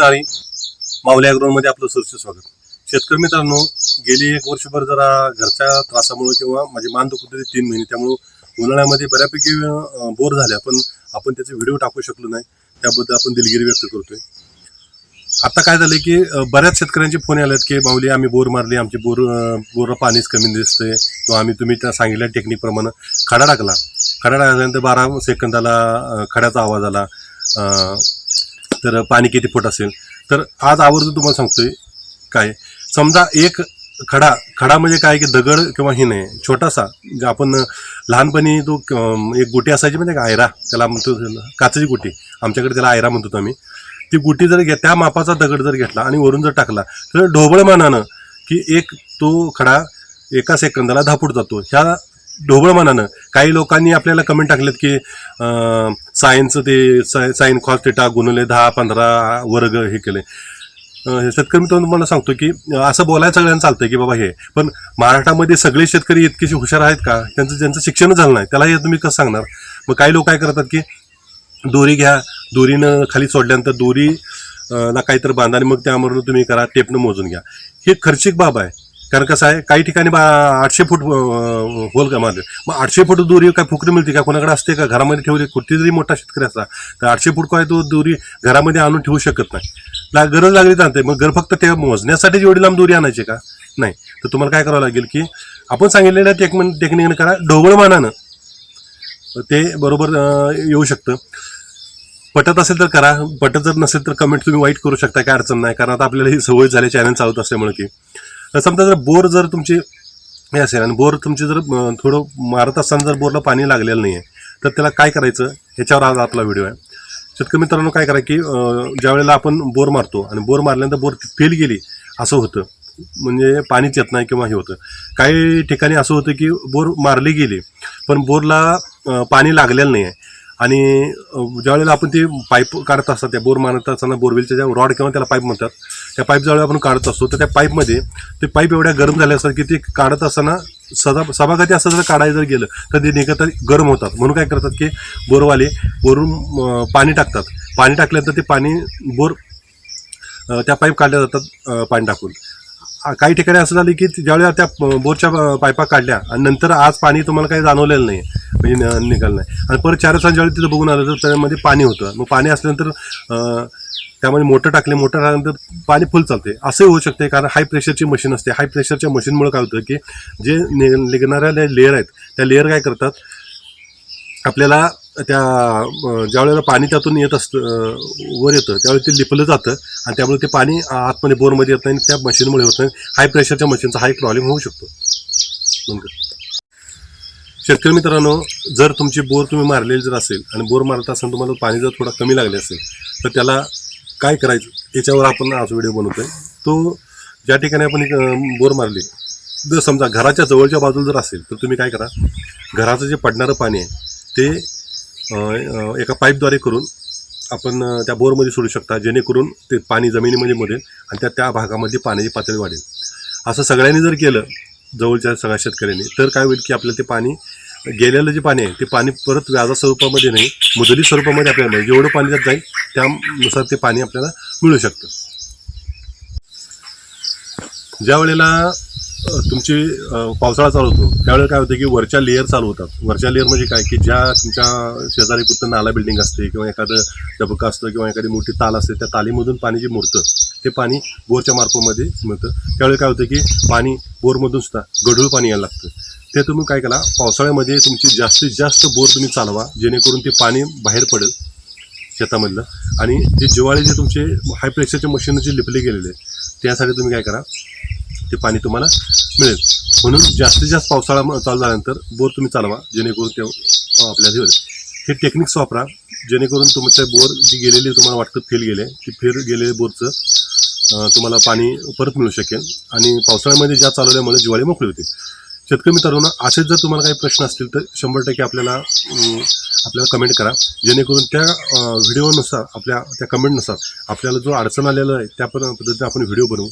आणि माऊली मध्ये आपलं सरचे स्वागत. शेतकरी मित्रांनो गेली एक वर्षभर जरा घरच्या त्रासामुळे किंवा माझी मान दुखत होती तीन महिने त्यामुळे उन्हाळ्यामध्ये बऱ्यापैकी बोर झाल्या पण आपण त्याचे व्हिडिओ टाकू शकलो नाही. त्याबद्दल आपण दिलगिरी व्यक्त करतोय. आता काय झालंय की बऱ्याच शेतकऱ्यांचे फोन आलेत की माऊली आम्ही बोर मारली आमची बोर बोरला पाणीच कमी दिसतंय. किंवा आम्ही तुम्ही त्या सांगितल्या टेक्निकप्रमाणे खडा टाकला. खडा टाकल्यानंतर बारा सेकंदाला खड्याचा आवाज आला. तर पाणी किती फूट असेल? तर आज आवर्जून तुम्हाला सांगतोय काय? समजा एक खडा खडा म्हणजे काय की दगड किंवा हे नाही छोटासा जे आपण लहानपणी तो एक गुटी असायची म्हणजे का आयरा? त्याला म्हणतो काचेची गुटी. आमच्याकडे त्याला आयरा म्हणतो आम्ही. ती गुटी जर घे त्या मापाचा दगड जर घेतला आणि वरून जर टाकला तर ढोबळमानानं की एक तो खडा एका सेकंदाला दहा फूट जातो. ह्या ढोबळमानानं काही लोकांनी आपल्याला कमेंट टाकलेत की सायन्सचं ते साय साईन कॉस थिटा गुणले दहा पंधरा वर्ग हे केले. शेतकरी मी तुम्हाला सांगतो की असं बोलायला सगळ्यांना चालतंय की बाबा हे. पण महाराष्ट्रामध्ये सगळे शेतकरी इतकेशी हुशार आहेत का? त्यांचं ज्यांचं शिक्षणच झालं नाही त्याला हे तुम्ही कसं सांगणार? मग काही लोक काय करतात की दोरी घ्या. दोरीनं खाली सोडल्यानंतर दोरी ना काहीतरी बांधा आणि मग त्यामधून तुम्ही करा टेपनं मोजून घ्या. हे खर्चिक बाब आहे. कारण कसं आहे काही ठिकाणी बा आठशे फूट होल का मारले. मग आठशे फूट दोरी काय फुकरी मिळते का? कोणाकडे असते का? घरामध्ये ठेवली कुठे जरी मोठा शेतकरी असला तर आठशे फूट काय तो दोरी घरामध्ये आणून ठेवू शकत नाही. ला गरज लागली जाणते मग घर फक्त ते मोजण्यासाठी जेवढी लांब दुरी आणायची का? नाही. तर तुम्हाला काय करावं लागेल की आपण सांगितलेल्या टेक्निक टेक्निकने करा ढोबळमानानं ते बरोबर येऊ शकतं. पटत असेल तर करा. पटत जर नसेल तर कमेंट तुम्ही वाईट करू शकता काय अडचण नाही. कारण आता आपल्याला ही सवय झाली चॅनल चालत असल्यामुळे की. समजा जर बोर जर तुमची हे असेल आणि बोर तुमची जर थोडं मारत असताना जर बोरला पाणी लागलेलं नाही आहे तर त्याला काय करायचं? ह्याच्यावर आज आपला व्हिडिओ आहे. शेतकरी मित्रांनो काय करा की ज्यावेळेला ज्या वेळेला आपण बोर मारतो आणि बोर मारल्यानंतर बोर फेल गेली असं होतं. म्हणजे पाणीच येत नाही किंवा हे होतं. काही ठिकाणी असं होतं की बोर मारली गेली पण बोरला पाणी लागलेलं नाही आहे आणि ज्यावेळेला आपण ती पाईप काढत असतात त्या बोर मारत असताना बोरवेलच्या ज्या रॉड किंवा त्याला पाईप म्हणतात त्या पाईप ज्यावेळी आपण काढत असतो तर त्या पाईपमध्ये ते पाईप एवढ्या गरम झाले असतात की ते काढत असताना सदा सभागती असं जर काढायला जर गेलं तर ते निघत गरम होतात. म्हणून काय करतात की बोरवाले बोरून पाणी टाकतात. पाणी टाकल्यानंतर ते पाणी बोर त्या पाईप काढल्या जातात पाणी टाकून. काही ठिकाणी असं झालं की ज्यावेळेला त्या बोरच्या पायपा पाईपा काढल्या आणि नंतर आज पाणी तुम्हाला काही जाणवलेलं नाही म्हणजे निघालं नाही. आणि परत चार दिवसांच्या ज्यावेळी तिथं बघून आलं तर त्यामध्ये पाणी होतं. मग पाणी असल्यानंतर त्यामध्ये मोटर टाकले मोटर टाकल्यानंतर पाणी फुल चालते असंही होऊ शकते कारण हाय प्रेशरची मशीन असते. हाय प्रेशरच्या मशीनमुळे काय होतं की जे निघणाऱ्या लेअर आहेत त्या लेअर काय करतात? आपल्याला त्या ज्यावेळेला पाणी त्यातून येत असतं वर येतं त्यावेळी ते लिपलं जातं आणि त्यामुळे ते पाणी आतमध्ये बोरमध्ये येत नाही त्या मशीनमुळे होत नाही. हाय प्रेशरच्या मशीनचा हा एक प्रॉब्लेम होऊ शकतो. शेतकरी मित्रांनो जर तुमची बोर तुम्ही मारलेली जर असेल आणि बोर मारत असताना तुम्हाला पाणी जर थोडा कमी लागले असेल तर त्याला काय करायचं? याच्यावर आपण आज व्हिडिओ बनवतोय. तो ज्या ठिकाणी आपण एक, बोर मारली जर समजा घराच्या जवळच्या बाजूला जर असेल तर तुम्ही काय करा? घराचं जे पडणारं पाणी आहे ते एका पाईपद्वारे करून आपण त्या बोरमध्ये सोडू शकता. जेणेकरून ते पाणी जमिनीमध्ये मरेल आणि त्या त्या भागामध्ये पाण्याची पातळी वाढेल. असं सगळ्यांनी जर केलं जवळच्या सगळ्या शेतकऱ्यांनी तर काय होईल की आपल्याला ते पाणी गेलेलं जे पाणी आहे ते पाणी परत व्याजा स्वरूपामध्ये नाही मुदली स्वरूपामध्ये आपल्याला मिळेल. जेवढं पाणी त्यात जाईल त्यानुसार ते पाणी आपल्याला मिळू शकतं. ज्या वेळेला तुमची पावसाळा चालू होतो त्यावेळेला काय होतं की वरच्या लेअर चालू होतात. वरच्या लेअर म्हणजे काय? की ज्या तुमच्या शेजारी कुठं नाला बिल्डिंग असते किंवा एखादं डबकं असतं किंवा एखादी मोठी ताल असते त्या तालीमधून पाणी जे मुरतं ते पाणी बोरच्या मार्फतमध्ये मिळतं. त्यावेळी काय होतं की पाणी बोरमधून सुद्धा गढूळ पाणी यायला लागतं. ते तुम्ही काय करा पावसाळ्यामध्ये तुमची जास्तीत जास्त बोर तुम्ही चालवा जेणेकरून ते पाणी बाहेर पडेल शेतामधलं. आणि जे जिवाळे जे तुमचे हाय प्रेशरचे मशीन जे लिपले गेलेले त्यासाठी तुम्ही काय करा ते पाणी तुम्हाला मिळेल. म्हणून जास्तीत जास्त पावसाळा चालू झाल्यानंतर बोर तुम्ही चालवा जेणेकरून ते आपल्या आपल्याला हे होईल. हे टेक्निक्स वापरा जेणेकरून तुमचे बोर जी गेलेली तुम्हाला वाटतं फेल गेले ती फेल गेलेले बोरचं तुम्हाला पाणी परत मिळू शकेल. आणि पावसाळ्यामध्ये ज्या चालवल्यामुळे जिवाळी मोकळी होते शेतकरी मित्रांनो असेच जर तुम्हाला काही प्रश्न असतील तर शंभर टक्के आपल्याला आपल्याला कमेंट करा. जेणेकरून त्या व्हिडिओनुसार आपल्या त्या कमेंटनुसार आपल्याला जो अडचण आलेला आहे त्या पण पद्धतीने आपण व्हिडिओ बनवू.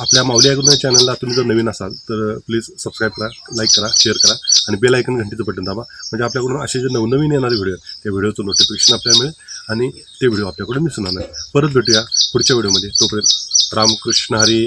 आपल्या माऊली ऐकून चॅनलला तुम्ही जर नवीन असाल तर प्लीज सबस्क्राईब करा लाईक करा शेअर करा आणि बेल ऐकून घंटीचं बटन दाबा. म्हणजे आपल्याकडून असे जे नवनवीन येणारे व्हिडिओ त्या व्हिडिओचं नोटिफिकेशन आपल्याला मिळेल आणि ते व्हिडिओ आपल्याकडून मिसणार नाही परत भेटूया पुढच्या व्हिडिओमध्ये. तोपर्यंत रामकृष्ण हरी.